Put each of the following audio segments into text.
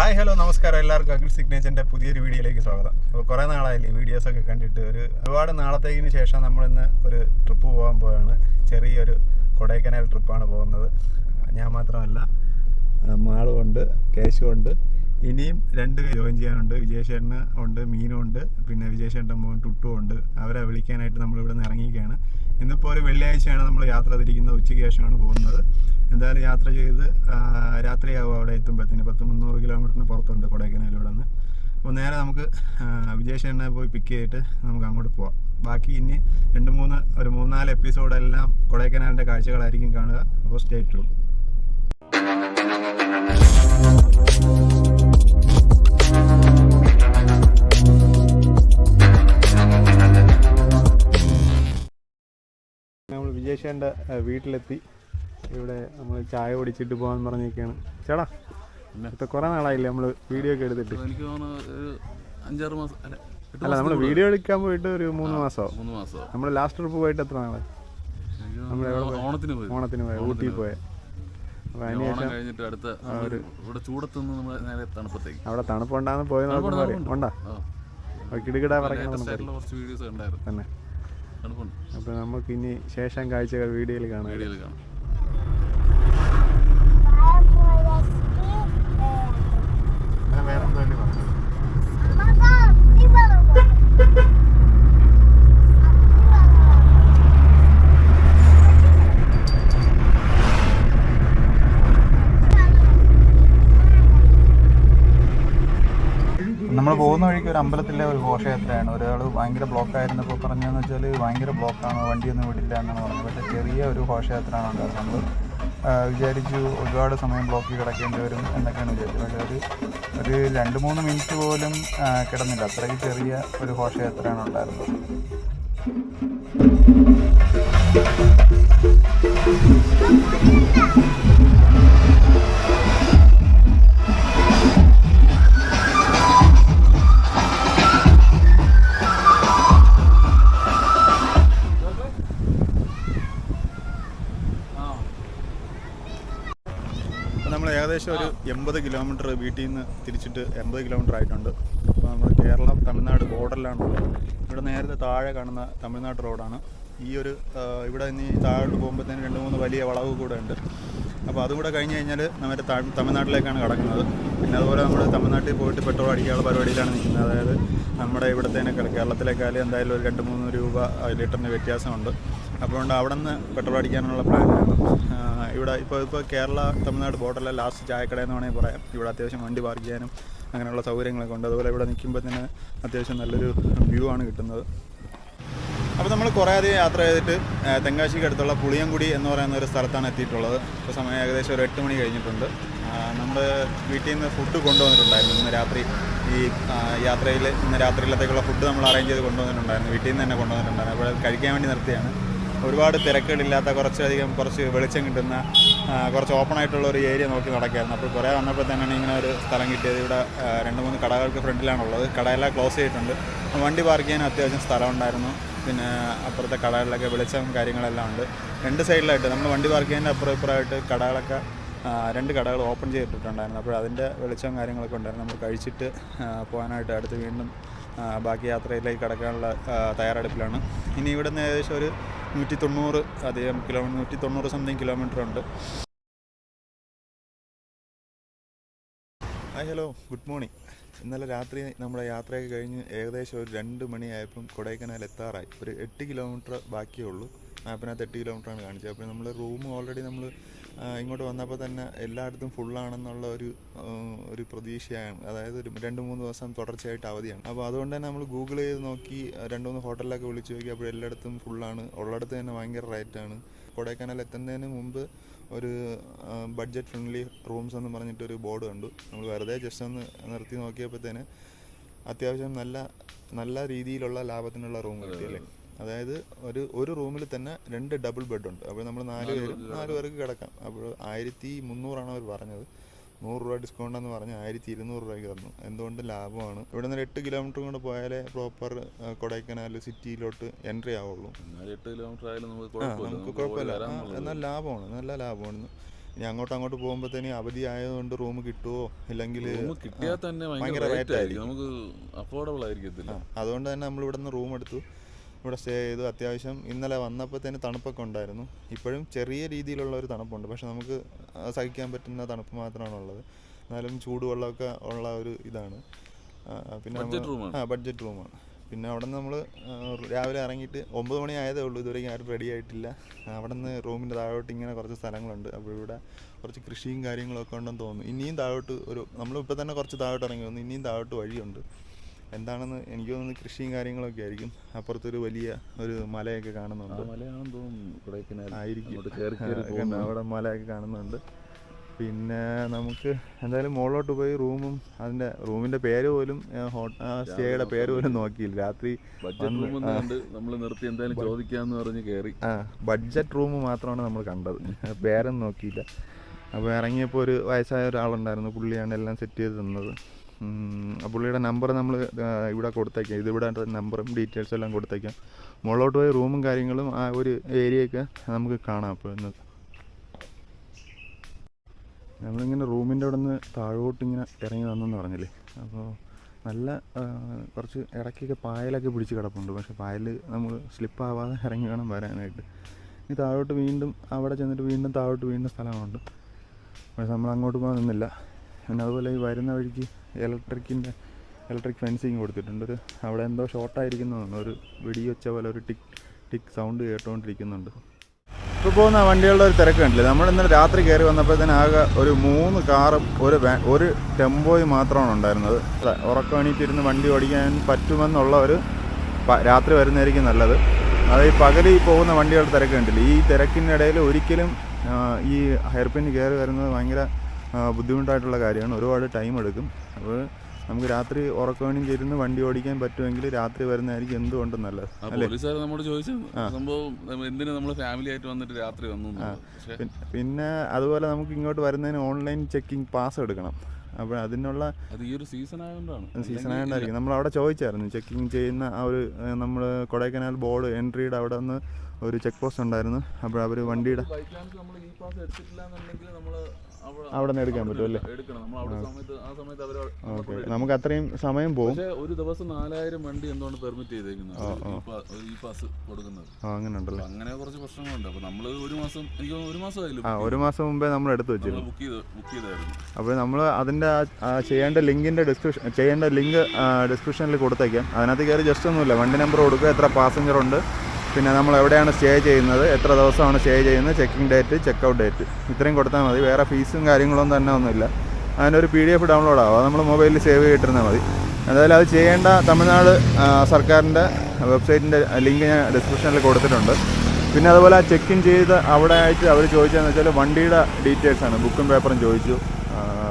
Hi hello നമസ്കാരം. എല്ലാവർക്കും അഖിൽ സിഗ്നേച്ചറിന്റെ പുതിയൊരു വീഡിയോയിലേക്ക് സ്വാഗതം. അപ്പോൾ കുറേ നാളായില്ലേ വീഡിയോസൊക്കെ കണ്ടിട്ട് ഒരു ഒരുപാട് നാളത്തേക്കിന് ശേഷം നമ്മളിന്ന് ഒരു ട്രിപ്പ് പോകാൻ പോവാണ്. ചെറിയൊരു കൊടൈക്കനാൽ ട്രിപ്പാണ് പോകുന്നത്. ഞാൻ മാത്രമല്ല മാളുമുണ്ട് ഉണ്ട് കേശും ഉണ്ട്. ഇനിയും രണ്ട് ജോയിൻ ചെയ്യാനുണ്ട്. വിജയശേഖരന് ഉണ്ട് മീനും ഉണ്ട്. പിന്നെ വിജയശേഖരന്റെ മോൻ ടുട്ടും ഉണ്ട്. അവരെ വിളിക്കാനായിട്ട് നമ്മളിവിടെ നിന്ന് ഇറങ്ങിയിരിക്കുകയാണ്. ഇന്നിപ്പോൾ ഒരു വെള്ളിയാഴ്ചയാണ് നമ്മൾ യാത്ര തിരിക്കുന്നത്. ഉച്ചയ്ക്ക് ശേഷമാണ് പോകുന്നത്. എന്തായാലും യാത്ര ചെയ്ത് രാത്രിയാവും അവിടെ എത്തുമ്പോഴത്തേന്. പത്ത് മുന്നൂറ് കിലോമീറ്ററിന് പുറത്തുണ്ട് കൊടൈക്കനാലിവിടെ നിന്ന് അപ്പോൾ നേരെ നമുക്ക് വിജയശേഖരനെ പോയി പിക്ക് ചെയ്തിട്ട് നമുക്ക് അങ്ങോട്ട് പോവാം. ബാക്കി ഇനി രണ്ട് മൂന്ന് ഒരു മൂന്നാൽ എപ്പിസോഡെല്ലാം കൊടൈക്കനാലിന്റെ കാഴ്ചകളായിരിക്കും കാണുക. അപ്പോൾ സ്റ്റേ ടൂൾ നമ്മൾ വിജയശേഖരന്റെ വീട്ടിലെത്തി. ഇവിടെ നമ്മൾ ചായ കുടിച്ചിട്ട് പോകാൻ പറഞ്ഞിരിക്കുകയാണ് ചേടാ ഇന്നത്തെ കുറേ നാളായില്ലേ നമ്മൾ വീഡിയോ ഒക്കെ എടുത്തിട്ട്? എനിക്ക് അഞ്ചാറ് മാസം അല്ല നമ്മൾ നമ്മൾ വീഡിയോ എടുക്കാൻ പോയിട്ട് ഒരു മൂന്ന് മാസമാവും. മൂന്ന് മാസം നമ്മൾ ലാസ്റ്റ് ട്രിപ്പ് പോയിട്ട് എത്ര നാളെ ഓണത്തിന് പോയി? ഓണത്തിന് പോയ? ഊട്ടി പോയ കഴിഞ്ഞിട്ട് അടുത്ത നമ്മൾ ഇവിടെ ചൂടത്തുനിന്ന് നമ്മൾ നേരെ തണുപ്പത്തേക്ക്. അവിടെ തണുപ്പുണ്ടാന്ന് പോയി നമുക്ക് പറയും ഉണ്ടാ? കിടുകിട തന്നെ. അപ്പോൾ നമുക്ക് ഇനി ശേഷം കാഴ്ചകൾ വീഡിയോയിൽ കാണാം. വീഡിയോയിൽ കാണാം. നമ്മൾ പോകുന്ന വഴിക്ക് ഒരു അമ്പലത്തിലെ ഒരു ഘോഷയാത്രയാണ്. ഒരാൾ ഭയങ്കര ബ്ലോക്ക് ആയിരുന്നപ്പോൾ പറഞ്ഞതെന്ന് വെച്ചാൽ ഭയങ്കര ബ്ലോക്കാണ് വണ്ടിയൊന്നും വിടില്ല എന്നാണ് പറഞ്ഞത്. പക്ഷേ ചെറിയ ഒരു ഘോഷയാത്രയാണ് ഉണ്ടായിരുന്നത്. നമ്മൾ വിചാരിച്ചു ഒരുപാട് സമയം ബ്ലോക്കിൽ കിടക്കേണ്ടി വരും എന്നൊക്കെയാണ് വിചാരിച്ചത്. പക്ഷേ ഒരു ഒരു രണ്ട് മൂന്ന് മിനിറ്റ് പോലും കിടന്നില്ല. അത്രയ്ക്ക് ചെറിയ ഒരു ഘോഷയാത്രയാണ് ഉണ്ടായിരുന്നത്. അപ്പോൾ നമ്മൾ ഏകദേശം ഒരു എൺപത് കിലോമീറ്റർ വീട്ടിൽ നിന്ന് തിരിച്ചിട്ട് എൺപത് കിലോമീറ്റർ ആയിട്ടുണ്ട്. അപ്പോൾ നമ്മൾ കേരളം തമിഴ്നാട് ബോർഡറിലാണുള്ളത് ഇവിടെ നേരത്തെ താഴെ കാണുന്ന തമിഴ്നാട് റോഡാണ് ഈ ഒരു ഇവിടെ നിന്ന് ഈ താഴോട്ട് പോകുമ്പോഴത്തേന് രണ്ട് മൂന്ന് വലിയ വളവ് കൂടെ ഉണ്ട്. അപ്പോൾ അതും കൂടെ കഴിഞ്ഞ് കഴിഞ്ഞാൽ നമ്മുടെ തമിഴ്നാട്ടിലേക്കാണ് കടക്കുന്നത്. പിന്നെ അതുപോലെ നമ്മൾ തമിഴ്നാട്ടിൽ പോയിട്ട് പെട്രോൾ അടിക്കാനുള്ള പരിപാടിയിലാണ് നിൽക്കുന്നത്. അതായത് നമ്മുടെ ഇവിടത്തേനൊക്കെ കേരളത്തിലേക്കാൾ എന്തായാലും ഒരു രണ്ട് മൂന്ന് രൂപ ലിറ്ററിന് വ്യത്യാസമുണ്ട്. അപ്പോൾ അവിടെ നിന്ന് പെട്രോൾ അടിക്കാനുള്ള പ്ലാനിലാണ് ആ, ഇവിടെ ഇപ്പോൾ ഇപ്പോൾ കേരള തമിഴ്നാട് ബോർഡറിലെ ലാസ്റ്റ് ചായക്കട എന്ന് വേണമെങ്കിൽ പറയാം. ഇവിടെ അത്യാവശ്യം വണ്ടി പാർക്ക് ചെയ്യാനും അങ്ങനെയുള്ള സൗകര്യങ്ങളൊക്കെ ഉണ്ട്. അതുപോലെ ഇവിടെ നിൽക്കുമ്പോൾ തന്നെ അത്യാവശ്യം നല്ലൊരു വ്യൂ ആണ് കിട്ടുന്നത്. അപ്പോൾ നമ്മൾ കുറേ അധികം യാത്ര ചെയ്തിട്ട് തെങ്കാശിക്ക് അടുത്തുള്ള പുളിയങ്കുടി എന്ന് പറയുന്ന ഒരു സ്ഥലത്താണ് എത്തിയിട്ടുള്ളത്. ഇപ്പോൾ സമയം ഏകദേശം ഒരു എട്ട് മണി കഴിഞ്ഞിട്ടുണ്ട്. നമ്മൾ വീട്ടിൽ നിന്ന് ഫുഡ് കൊണ്ടുവന്നിട്ടുണ്ടായിരുന്നു ഇന്ന് രാത്രി. ഈ യാത്രയിൽ ഇന്ന് രാത്രിയിലത്തേക്കുള്ള ഫുഡ് നമ്മൾ അറേഞ്ച് ചെയ്ത് കൊണ്ടുവന്നിട്ടുണ്ടായിരുന്നു. വീട്ടിൽ നിന്ന് തന്നെ കൊണ്ടുവന്നിട്ടുണ്ടായിരുന്നു. അപ്പോൾ കഴിക്കാൻ വേണ്ടി നിർത്തിയാണ്. ഒരുപാട് തിരക്കുകളില്ലാത്ത കുറച്ചധികം കുറച്ച് വെളിച്ചം കിട്ടുന്ന കുറച്ച് ഓപ്പൺ ആയിട്ടുള്ള ഒരു ഏരിയ നോക്കി നടക്കുകയായിരുന്നു. അപ്പോൾ കുറേ വന്നപ്പോൾ തന്നെയാണ് ഇങ്ങനെ ഒരു സ്ഥലം കിട്ടിയത്. ഇവിടെ രണ്ട് മൂന്ന് കടകൾക്ക് ഫ്രണ്ടിലാണുള്ളത്. കടയെല്ലാം ക്ലോസ് ചെയ്തിട്ടുണ്ട്. വണ്ടി പാർക്ക് ചെയ്യാൻ അത്യാവശ്യം സ്ഥലം ഉണ്ടായിരുന്നു പിന്നെ അപ്പുറത്തെ കടകളിലൊക്കെ വെളിച്ചം കാര്യങ്ങളെല്ലാം ഉണ്ട്. രണ്ട് സൈഡിലായിട്ട് നമ്മൾ വണ്ടി പാർക്ക് ചെയ്യുന്നതിന്റെ അപ്പുറം ഇപ്പുറമായിട്ട് കടകളൊക്കെ രണ്ട് കടകൾ ഓപ്പൺ ചെയ്തിട്ടുണ്ടായിരുന്നു. അപ്പോൾ അതിന്റെ വെളിച്ചം കാര്യങ്ങളൊക്കെ ഉണ്ടായിരുന്നു. നമ്മൾ കഴിച്ചിട്ട് പോകാനായിട്ട് അടുത്ത് വീണ്ടും ബാക്കി യാത്രയിലേക്ക് കടക്കാനുള്ള തയ്യാറെടുപ്പിലാണ്. ഇനി ഇവിടുന്ന് ഏകദേശം ഒരു നൂറ്റി തൊണ്ണൂറ് അധികം കിലോമീറ്റർ നൂറ്റി തൊണ്ണൂറ് സംതിങ് കിലോമീറ്റർ ഉണ്ട്. ഹായ് ഹലോ ഗുഡ് മോർണിംഗ് ഇന്നലെ രാത്രി നമ്മുടെ യാത്രയൊക്കെ കഴിഞ്ഞ് ഏകദേശം ഒരു രണ്ട് മണിയായപ്പം കൊടൈക്കനാൽ എത്താറായി. ഒരു എട്ട് കിലോമീറ്റർ ബാക്കിയേ ഉള്ളൂ. മാപ്പിനകത്ത് എട്ട് കിലോമീറ്ററാണ് കാണിച്ചത്. അപ്പോൾ നമ്മൾ റൂം ഓൾറെഡി നമ്മൾ ഇങ്ങോട്ട് വന്നപ്പോൾ തന്നെ എല്ലായിടത്തും ഫുള്ളാണെന്നുള്ള ഒരു ഒരു പ്രതീക്ഷയാണ്. അതായത് ഒരു രണ്ട് മൂന്ന് ദിവസം തുടർച്ചയായിട്ട് അവധിയാണ്. അപ്പോൾ അതുകൊണ്ട് തന്നെ നമ്മൾ ഗൂഗിൾ ചെയ്ത് നോക്കി രണ്ട് മൂന്ന് ഹോട്ടലിലൊക്കെ വിളിച്ച് നോക്കി അപ്പോൾ എല്ലായിടത്തും ഫുള്ളാണ് ഉള്ളിടത്ത് തന്നെ ഭയങ്കര റേറ്റാണ് കൊടൈക്കനാൽ എത്തുന്നതിന് മുമ്പ് ഒരു ബഡ്ജറ്റ് ഫ്രണ്ട്ലി റൂംസ് എന്ന് പറഞ്ഞിട്ട് ഒരു ബോർഡ് കണ്ടു. നമ്മൾ വെറുതെ ജസ്റ്റ് ഒന്ന് നിർത്തി നോക്കിയപ്പോഴത്തേന് അത്യാവശ്യം നല്ല നല്ല രീതിയിലുള്ള ലാഭത്തിനുള്ള റൂം കിട്ടിയല്ലേ? അതായത് ഒരു ഒരു റൂമിൽ തന്നെ രണ്ട് ഡബിൾ ബെഡുണ്ട് ഉണ്ട്. അപ്പോൾ നമ്മൾ നാല് പേര് നാല് പേർക്ക് കിടക്കാം. അപ്പോൾ ആയിരത്തി മുന്നൂറാണ് അവർ പറഞ്ഞത്. നൂറ് രൂപ ഡിസ്കൗണ്ട് എന്ന് പറഞ്ഞ് ആയിരത്തി ഇരുന്നൂറ് രൂപയ്ക്ക് തന്നു. എന്തുകൊണ്ട് ലാഭമാണ്? ഇവിടെ നിന്ന് എട്ട് കിലോമീറ്റർ കൊണ്ട് പോയാലേ പ്രോപ്പർ കൊടൈക്കനാൽ സിറ്റിയിലോട്ട് എൻട്രി ആവുള്ളൂ. എട്ട് കിലോമീറ്റർ ആയാലും നമുക്ക് കുഴപ്പമില്ല. എന്നാൽ ലാഭമാണ്. നല്ല ലാഭമാണ്. ഇനി അങ്ങോട്ട് അങ്ങോട്ട് പോകുമ്പോഴത്തേനും അവധി ആയതുകൊണ്ട് റൂം കിട്ടുമോ ഇല്ലെങ്കിൽ കിട്ടിയാൽ തന്നെ ഭയങ്കര ഭയങ്കര റേറ്റ് ആയിരിക്കും. നമുക്ക് അഫോർഡബിൾ ആയിരിക്കത്തില്ല. അതുകൊണ്ട് തന്നെ നമ്മൾ ഇവിടെ നിന്ന് റൂം എടുത്തു. ഇവിടെ സ്റ്റേ ചെയ്തു അത്യാവശ്യം ഇന്നലെ വന്നപ്പോൾ തന്നെ തണുപ്പൊക്കെ ഉണ്ടായിരുന്നു. ഇപ്പോഴും ചെറിയ രീതിയിലുള്ള ഒരു തണുപ്പുണ്ട്. പക്ഷെ നമുക്ക് സഹിക്കാൻ പറ്റുന്ന തണുപ്പ് മാത്രമാണ് ഉള്ളത്. എന്നാലും ചൂടുവെള്ളമൊക്കെ ഉള്ള ഒരു ഇതാണ്. പിന്നെ. ആ ബഡ്ജറ്റ് റൂമാണ് പിന്നെ അവിടെ നിന്ന് നമ്മൾ രാവിലെ ഇറങ്ങിയിട്ട് ഒമ്പത് മണി ആയതേ ഉള്ളൂ. ഇതുവരെയും ആരും റെഡി ആയിട്ടില്ല. അവിടെ നിന്ന് റൂമിന്റെ താഴോട്ട് ഇങ്ങനെ കുറച്ച് സ്ഥലങ്ങളുണ്ട്. അപ്പോൾ ഇവിടെ കുറച്ച് കൃഷിയും കാര്യങ്ങളൊക്കെ ഉണ്ടെന്ന് തോന്നുന്നു. ഇനിയും താഴോട്ട് ഒരു നമ്മളിപ്പോൾ തന്നെ കുറച്ച് താഴോട്ട് ഇറങ്ങി വന്നു. ഇനിയും താഴോട്ട് വഴിയുണ്ട്. എന്താണെന്ന് എനിക്ക് തോന്നുന്നത് കൃഷിയും കാര്യങ്ങളൊക്കെ ആയിരിക്കും. അപ്പുറത്തൊരു വലിയ ഒരു മലയൊക്കെ കാണുന്നുണ്ട്. ആയിരിക്കും. അവിടെ മലയൊക്കെ കാണുന്നുണ്ട്. പിന്നെ നമുക്ക് എന്തായാലും മുകളിലോട്ട് പോയി റൂമും അതിന്റെ റൂമിന്റെ പേര് പോലും സ്റ്റേയുടെ പേര് പോലും നോക്കിയില്ല. രാത്രി നമ്മൾ നിർത്തി എന്തായാലും ചോദിക്കാന്ന് പറഞ്ഞ് കയറി ആ ബഡ്ജറ്റ് റൂം മാത്രമാണ് നമ്മൾ കണ്ടത്. പേരൊന്നും നോക്കിയില്ല. അപ്പോൾ ഇറങ്ങിയപ്പോൾ ഒരു വയസ്സായ ഒരാളുണ്ടായിരുന്നു. പുള്ളിയാണ് എല്ലാം സെറ്റ് ചെയ്ത് തന്നത്. പുള്ളിയുടെ നമ്പർ നമ്മൾ ഇവിടെ കൊടുത്തേക്കാം. ഇതിവിടെ നമ്പറും ഡീറ്റെയിൽസും എല്ലാം കൊടുത്തേക്കാം. മുകളിലോട്ട് പോയി റൂമും കാര്യങ്ങളും ആ ഒരു ഏരിയയൊക്കെ നമുക്ക് കാണാം അപ്പോൾ ഇന്ന്. നമ്മളിങ്ങനെ റൂമിന്റെ അവിടെ നിന്ന് താഴോട്ട് ഇങ്ങനെ ഇറങ്ങി വന്നെന്ന് പറഞ്ഞില്ലേ? അപ്പോൾ നല്ല കുറച്ച് ഇടയ്ക്കൊക്കെ പായലൊക്കെ പിടിച്ച് കിടപ്പുണ്ട്. പക്ഷേ പായൽ നമ്മൾ സ്ലിപ്പാവാതെ ഇറങ്ങി വേണം വരാനായിട്ട്. ഇനി താഴോട്ട് വീണ്ടും അവിടെ ചെന്നിട്ട് വീണ്ടും താഴോട്ട് വീണ്ടും സ്ഥലമുണ്ട് പക്ഷേ നമ്മൾ അങ്ങോട്ട് പോകാൻ നിന്നില്ല. പിന്നെ അതുപോലെ ഈ വരുന്ന വഴിക്ക് ഇലക്ട്രിക്കിന്റെ ഇലക്ട്രിക് ഫെൻസിങ് കൊടുത്തിട്ടുണ്ട്. ഒരു അവിടെ എന്തോ ഷോർട്ടായിരിക്കുന്നു ഒരു വെടി വെച്ച പോലെ ഒരു ടിക് ടിക് സൗണ്ട് കേട്ടുകൊണ്ടിരിക്കുന്നുണ്ട് ഇപ്പോൾ പോകുന്ന വണ്ടികളുടെ ഒരു തിരക്ക് കണ്ടില്ലേ? നമ്മൾ ഇന്നലെ രാത്രി കയറി വന്നപ്പോഴത്തേന് ആകെ ഒരു മൂന്ന് കാറും ഒരു ഒരു ടെമ്പോയും മാത്രമാണ് ഉണ്ടായിരുന്നത്. ഉറക്കം എണീറ്റിരുന്ന് വണ്ടി ഓടിക്കാൻ പറ്റുമെന്നുള്ള ഒരു രാത്രി വരുന്നതായിരിക്കും നല്ലത്. അത് ഈ പകൽ പോകുന്ന വണ്ടികളുടെ തിരക്ക് കണ്ടില്ലേ? ഈ ഇടയിൽ ഒരിക്കലും ഈ ഹെയർപിൻ കയറി വരുന്നത് ഭയങ്കര ബുദ്ധിമുട്ടായിട്ടുള്ള കാര്യമാണ്. ഒരുപാട് ടൈം എടുക്കും. അപ്പോൾ നമുക്ക് രാത്രി ഉറക്കം ചേരുന്ന വണ്ടി ഓടിക്കാൻ പറ്റുമെങ്കിൽ രാത്രി വരുന്നതായിരിക്കും എന്തുകൊണ്ടും നല്ലത്. പോലീസുകാർ നമ്മോട് ചോദിച്ചു. സംഭവം എന്തിനു നമ്മൾ ഫാമിലി ആയിട്ട് വന്നിട്ട് രാത്രി വന്നു. പിന്നെ അതുപോലെ നമുക്ക് ഇങ്ങോട്ട് വരുന്നതിന് ഓൺലൈൻ ചെക്കിംഗ് പാസ് എടുക്കണം. അപ്പോൾ അതിനുള്ള അത് ഈ ഒരു സീസൺ ആയതുകൊണ്ടാണ് സീസൺ ആയതുകൊണ്ടായിരിക്കും നമ്മൾ അവിടെ ചോദിച്ചായിരുന്നു ചെക്കിംഗ് ചെയ്യുന്ന ആ ഒരു നമ്മൾ കൊടൈക്കനാൽ ബോർഡ് എൻട്രിയുടെ അവിടെ നിന്ന് ഒരു ചെക്ക് പോസ്റ്റ് ഉണ്ടായിരുന്നു. അപ്പോൾ അവർ വണ്ടിയുടെ അവിടെ നിന്ന് എടുക്കാൻ പറ്റും അല്ലേ? നമുക്ക് അത്രയും സമയം പോകും ഒരു ദിവസം നാലായിരം വണ്ടി എന്തുകൊണ്ട് പെർമിറ്റ് ചെയ്തേക്കുന്നത്? ഈ പാസ് കൊടുക്കുന്നത്. അങ്ങനെ ഉണ്ടല്ലോ? അങ്ങനെ കുറച്ച് പ്രശ്നങ്ങളുണ്ട്. അപ്പൊ നമ്മൾ ഒരു മാസം എനിക്ക് ഒരു ഒരു മാസം മുമ്പേ നമ്മൾ എടുത്തു വെച്ചിരുന്നു. ബുക്ക് ചെയ്ത് ബുക്ക് ചെയ്തായിരുന്നു. അപ്പോൾ നമ്മൾ അതിന്റെ ചെയ്യേണ്ട ലിങ്കിന്റെ ഡിസ്ക്രിപ്ഷൻ ചെയ്യേണ്ട ലിങ്ക് ഡിസ്ക്രിപ്ഷനിൽ കൊടുത്തേക്കാം. അതിനകത്ത് കയറി ജസ്റ്റ് ഒന്നുമില്ല. വണ്ടി നമ്പർ കൊടുക്കുക. എത്ര പാസഞ്ചർ ഉണ്ട്. പിന്നെ നമ്മൾ എവിടെയാണ് സ്റ്റേ ചെയ്യുന്നത്? എത്ര ദിവസമാണ് സ്റ്റേ ചെയ്യുന്നത്? Checking date checkout date. ഇത്രയും കൊടുത്താൽ മതി. വേറെ ഫീസും കാര്യങ്ങളൊന്നും തന്നെ ഒന്നുമില്ല. അതിന്റെ ഒരു പി ഡി എഫ് ഡൗൺലോഡ് ആവും നമ്മൾ മൊബൈലിൽ സേവ് ചെയ്തിട്ടിരുന്നാൽ മതി. എന്തായാലും അത് ചെയ്യേണ്ട തമിഴ്നാട് സർക്കാരിന്റെ വെബ്സൈറ്റിന്റെ ലിങ്ക് ഞാൻ ഡിസ്ക്രിപ്ഷനിൽ കൊടുത്തിട്ടുണ്ട്. പിന്നെ അതുപോലെ ആ ചെക്ക് ഇൻ ചെയ്ത് അവിടെ ആയിട്ട് അവർ ചോദിച്ചതെന്ന് വെച്ചാൽ വണ്ടിയുടെ ഡീറ്റെയിൽസ് ആണ്. ബുക്കും പേപ്പറും ചോദിച്ചു.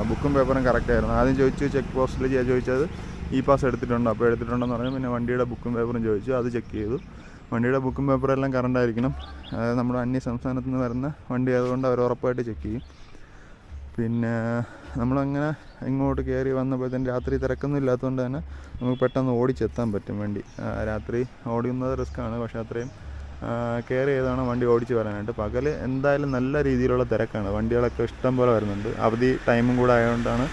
ബുക്കും പേപ്പറും കറക്റ്റ് ആയിരുന്നു. ആദ്യം ചോദിച്ചു ചെക്ക് പോസ്റ്റിൽ ചോദിച്ചത്. ഇ പാസ് എടുത്തിട്ടുണ്ടോ? അപ്പോൾ എടുത്തിട്ടുണ്ടെന്ന് പറഞ്ഞു. പിന്നെ വണ്ടിയുടെ ബുക്കും പേപ്പറും ചോദിച്ചു. അത് ചെക്ക് ചെയ്തു. വണ്ടിയുടെ ബുക്കും പേപ്പറും എല്ലാം കറണ്ട് ആയിരിക്കണം അതായത് നമ്മുടെ അന്യ സംസ്ഥാനത്ത് നിന്ന് വരുന്ന വണ്ടി ആയതുകൊണ്ട് അവർ ഉറപ്പായിട്ട് ചെക്ക് ചെയ്യും. പിന്നെ നമ്മളങ്ങനെ ഇങ്ങോട്ട് കയറി വന്നപ്പോഴത്തേന് രാത്രി തിരക്കൊന്നും ഇല്ലാത്തതുകൊണ്ട് തന്നെ നമുക്ക് പെട്ടെന്ന് ഓടിച്ചെത്താൻ പറ്റും വണ്ടി. രാത്രി ഓടുന്നത് റിസ്ക്കാണ്. പക്ഷേ അത്രയും കെയർ ചെയ്താണ് വണ്ടി ഓടിച്ച് വരാനായിട്ട്. പകൽ എന്തായാലും നല്ല രീതിയിലുള്ള തിരക്കാണ്. വണ്ടികളൊക്കെ ഇഷ്ടം പോലെ വരുന്നുണ്ട്. അവധി ടൈമും കൂടെ ആയതുകൊണ്ടാണ്.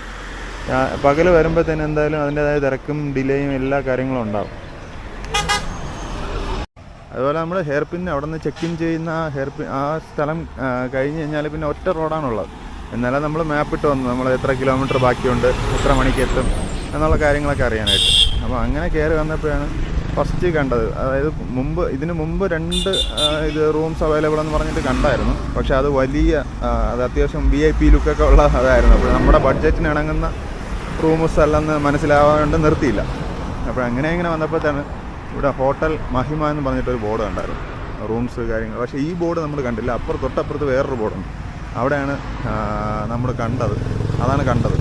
പകൽ വരുമ്പോഴത്തേന് എന്തായാലും അതിന്റെതായ തിരക്കും ഡിലേയും എല്ലാ കാര്യങ്ങളും ഉണ്ടാവും. അതുപോലെ നമ്മൾ ഹെയർ പിൻ അവിടെ നിന്ന് ചെക്ക് ഇൻ ചെയ്യുന്ന ഹെയർ പിൻ ആ സ്ഥലം കഴിഞ്ഞ് കഴിഞ്ഞാൽ പിന്നെ ഒറ്റ റോഡാണുള്ളത്. എന്നാലും നമ്മൾ മാപ്പ് ഇട്ട് വന്നു. നമ്മൾ എത്ര കിലോമീറ്റർ ബാക്കിയുണ്ട് എത്ര മണിക്ക് എത്തും എന്നുള്ള കാര്യങ്ങളൊക്കെ അറിയാനായിട്ട്. അപ്പോൾ അങ്ങനെ കയറി വന്നപ്പോഴാണ് ഫസ്റ്റ് കണ്ടത്. അതായത് മുമ്പ് ഇതിന് മുമ്പ് രണ്ട് ഇത് റൂംസ് അവൈലബിൾ എന്ന് പറഞ്ഞിട്ട് കണ്ടായിരുന്നു. പക്ഷേ അത് വലിയ അത് അത്യാവശ്യം വി ഐ പി ലുക്കൊക്കെ ഉള്ള അതായിരുന്നു. അപ്പോൾ നമ്മുടെ ബഡ്ജറ്റിന് ഇണങ്ങുന്ന റൂംസ് അല്ലെന്ന് മനസ്സിലാവാണ്ട് നിർത്തിയില്ല. അപ്പോൾ അങ്ങനെ ഇങ്ങനെ വന്നപ്പോഴത്തേന് ഇവിടെ ഹോട്ടൽ മഹിമ എന്ന് പറഞ്ഞിട്ടൊരു ബോർഡ് കണ്ടായിരുന്നു. റൂംസ് കാര്യങ്ങൾ. പക്ഷേ ഈ ബോർഡ് നമ്മൾ കണ്ടില്ല. അപ്പുറം തൊട്ടപ്പുറത്ത് വേറൊരു ബോർഡുണ്ട് അവിടെയാണ് നമ്മൾ കണ്ടത്. അതാണ് കണ്ടത്.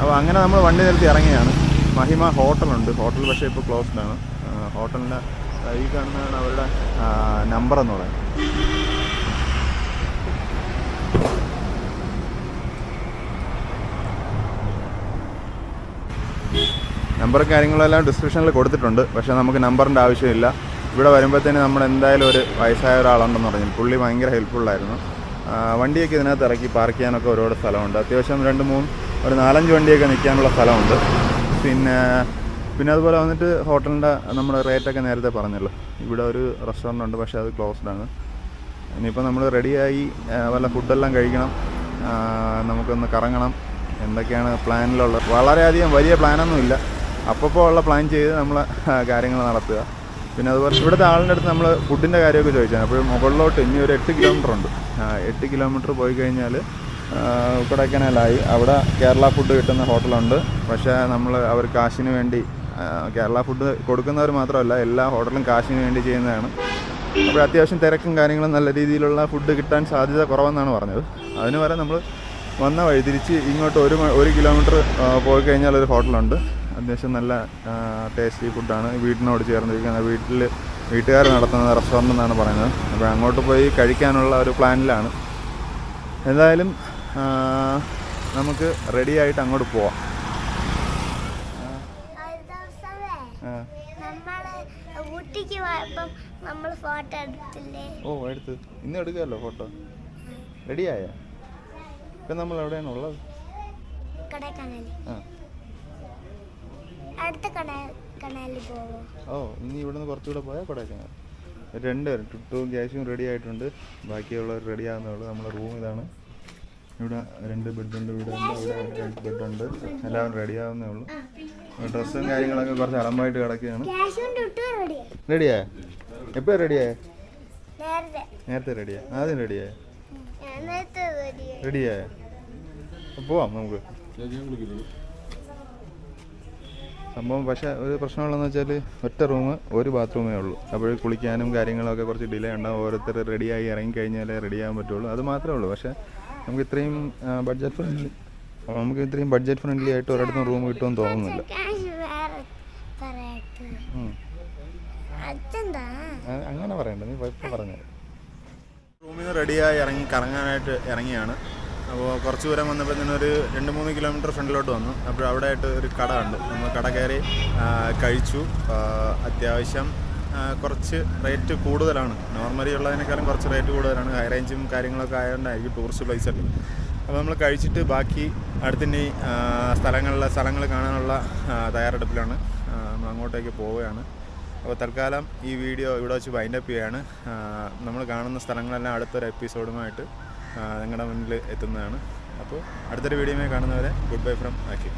അപ്പോൾ അങ്ങനെ നമ്മൾ വണ്ടി നിർത്തി ഇറങ്ങിയാണ്. മഹിമ ഹോട്ടലുണ്ട്. ഹോട്ടൽ പക്ഷേ ഇപ്പോൾ ക്ലോസ്ഡ് ആണ്. ഹോട്ടലിന്റെ ഈ കാണുന്നതാണ് അവരുടെ നമ്പർ എന്ന് പറയുന്നത്. നമ്പറും കാര്യങ്ങളെല്ലാം ഡിസ്ക്രിപ്ഷനിൽ കൊടുത്തിട്ടുണ്ട്. പക്ഷേ നമുക്ക് നമ്പറിന്റെ ആവശ്യമില്ല. ഇവിടെ വരുമ്പോഴത്തേന് നമ്മൾ എന്തായാലും ഒരു വയസ്സായ ഒരാളുണ്ടെന്ന് പറഞ്ഞു. പുള്ളി ഭയങ്കര ഹെൽപ്ഫുള്ളായിരുന്നു വണ്ടിയൊക്കെ ഇതിനകത്ത് ഇറക്കി പാർക്ക് ചെയ്യാനൊക്കെ ഒരുപാട് സ്ഥലമുണ്ട്. അത്യാവശ്യം രണ്ട് മൂന്ന് ഒരു നാലഞ്ച് വണ്ടിയൊക്കെ നിൽക്കാനുള്ള സ്ഥലമുണ്ട്. പിന്നെ പിന്നെ അതുപോലെ വന്നിട്ട് ഹോട്ടലിന്റെ നമ്മുടെ റേറ്റൊക്കെ നേരത്തെ പറഞ്ഞല്ലോ. ഇവിടെ ഒരു റെസ്റ്റോറന്റ് ഉണ്ട് പക്ഷേ അത് ക്ലോസ്ഡ് ആണ്. ഇനിയിപ്പോൾ നമ്മൾ റെഡിയായി വല്ല ഫുഡെല്ലാം കഴിക്കണം. നമുക്കൊന്ന് കറങ്ങണം. എന്തൊക്കെയാണ് പ്ലാനിലുള്ളത് വളരെയധികം വലിയ പ്ലാനൊന്നുമില്ല അപ്പോൾ ഉള്ള പ്ലാൻ ചെയ്ത് നമ്മൾ കാര്യങ്ങൾ നടത്തുക. പിന്നെ അതുപോലെ ഇവിടുത്തെ ആളിന്റെ അടുത്ത് നമ്മൾ ഫുഡിന്റെ കാര്യമൊക്കെ ചോദിച്ചാൽ അപ്പോൾ മുകളിലോട്ട് ഇനി ഒരു എട്ട് കിലോമീറ്റർ ഉണ്ട്. എട്ട് കിലോമീറ്റർ പോയി കഴിഞ്ഞാൽ കൊടൈക്കനാലായി. അവിടെ കേരള ഫുഡ് കിട്ടുന്ന ഹോട്ടലുണ്ട് പക്ഷേ നമ്മൾ അവർ കാശിന് വേണ്ടി കേരള ഫുഡ് കൊടുക്കുന്നവർ മാത്രമല്ല എല്ലാ ഹോട്ടലും കാശിന് വേണ്ടി ചെയ്യുന്നതാണ്. അപ്പോൾ അത്യാവശ്യം തിരക്കും കാര്യങ്ങളും നല്ല രീതിയിലുള്ള ഫുഡ് കിട്ടാൻ സാധ്യത കുറവെന്നാണ് പറഞ്ഞത്. അതിന് വരെ നമ്മൾ വന്ന വഴി തിരിച്ച് ഇങ്ങോട്ട് ഒരു ഒരു കിലോമീറ്റർ പോയി കഴിഞ്ഞാൽ ഒരു ഹോട്ടലുണ്ട് അത്യാവശ്യം നല്ല ടേസ്റ്റി ഫുഡാണ് വീടിനോട് ചേർന്നിരിക്കുന്നത് വീട്ടിൽ വീട്ടുകാർ നടത്തുന്ന റെസ്റ്റോറന്റ് എന്നാണ് പറയുന്നത്. അപ്പോൾ അങ്ങോട്ട് പോയി കഴിക്കാനുള്ള ഒരു പ്ലാനിലാണ് എന്തായാലും നമുക്ക് റെഡി ആയിട്ട് അങ്ങോട്ട് പോവാം. ഓ എടുത്ത്. ഇന്ന് എടുക്കാമല്ലോ ഫോട്ടോ റെഡിയായോ ഇപ്പം നമ്മൾ എവിടെയാണ് ഉള്ളത്? ആ. അടുത്ത പോവോ? ഓ ഇനി ഇവിടുന്ന് കുറച്ചുകൂടെ പോയാൽ കൊടൈക്കനാൽ. രണ്ട് പേരും ടുട്ടും ഗ്യാസും റെഡി ആയിട്ടുണ്ട്. ബാക്കിയുള്ളവർ റെഡി ആകുന്നുള്ളൂ നമ്മുടെ റൂം ഇതാണ്. ഇവിടെ രണ്ട് ബെഡുണ്ട് ഇവിടെ ഉണ്ട് അവിടെ രണ്ട് ബെഡുണ്ട് എല്ലാവരും റെഡി ആവുന്നേ ഉള്ളൂ. ഡ്രസ്സും കാര്യങ്ങളൊക്കെ കുറച്ച് അലമ്പായിട്ട് കിടക്കുകയാണ്. ക്യാഷും റെഡിയാ എപ്പോ റെഡിയായ നേരത്തെ. നേരത്തെ റെഡിയാ ആദ്യം റെഡിയായ ഞാൻ നേരത്തെ റെഡി റെഡിയായ പോവാം നമുക്ക്. സംഭവം പക്ഷേ ഒരു പ്രശ്നമുള്ളതെന്ന് വെച്ചാൽ ഒറ്റ റൂം ഒരു ബാത്റൂമേ ഉള്ളൂ. അപ്പോൾ കുളിക്കാനും കാര്യങ്ങളൊക്കെ കുറച്ച് ഡിലേ ഉണ്ടാവും. ഓരോരുത്തർ റെഡിയായി ഇറങ്ങി കഴിഞ്ഞാലേ റെഡി ആകാൻ പറ്റുള്ളൂ. അത് മാത്രമേ ഉള്ളൂ. പക്ഷേ നമുക്ക് ഇത്രയും ബഡ്ജറ്റ് ഫ്രണ്ട്ലി നമുക്ക് ഇത്രയും ബഡ്ജറ്റ് ഫ്രണ്ട്ലി ആയിട്ട് ഒരിടത്തും റൂം കിട്ടുമെന്ന് തോന്നുന്നില്ല. അങ്ങനെ പറയണ്ട. നീ പറഞ്ഞത് റൂമിൽ നിന്ന് റെഡിയായി ഇറങ്ങി കറങ്ങാനായിട്ട് ഇറങ്ങിയാണ്. അപ്പോൾ കുറച്ച് ദൂരം വന്നപ്പോൾ തന്നെ ഒരു രണ്ട് മൂന്ന് കിലോമീറ്റർ ഫ്രണ്ടിലോട്ട് വന്നു. അപ്പോൾ അവിടെ ആയിട്ട് ഒരു കട ഉണ്ട് നമ്മൾ കട കയറി കഴിച്ചു. അത്യാവശ്യം കുറച്ച് റേറ്റ് കൂടുതലാണ്. നോർമലി ഉള്ളതിനേക്കാളും കുറച്ച് റേറ്റ് കൂടുതലാണ്. ഹൈ റേഞ്ചും കാര്യങ്ങളൊക്കെ ആയതുകൊണ്ടായിരിക്കും ടൂറിസ്റ്റ് പ്ലേസ് ഒക്കെ. അപ്പോൾ നമ്മൾ കഴിച്ചിട്ട് ബാക്കി അടുത്തിനി സ്ഥലങ്ങളിലെ സ്ഥലങ്ങൾ കാണാനുള്ള തയ്യാറെടുപ്പിലാണ്. നമ്മൾ അങ്ങോട്ടേക്ക് പോവുകയാണ്. അപ്പോൾ തൽക്കാലം ഈ വീഡിയോ ഇവിടെ വെച്ച് വൈൻഡപ്പ് ചെയ്യുകയാണ്. നമ്മൾ കാണുന്ന സ്ഥലങ്ങളെല്ലാം അടുത്തൊരു എപ്പിസോഡുമായിട്ട് നിങ്ങളുടെ മുന്നിൽ എത്തുന്നതാണ്. അപ്പോൾ അടുത്തൊരു വീഡിയോയുമായി കാണുന്നവരെ ഗുഡ് ബൈ ഫ്രം ആക്കി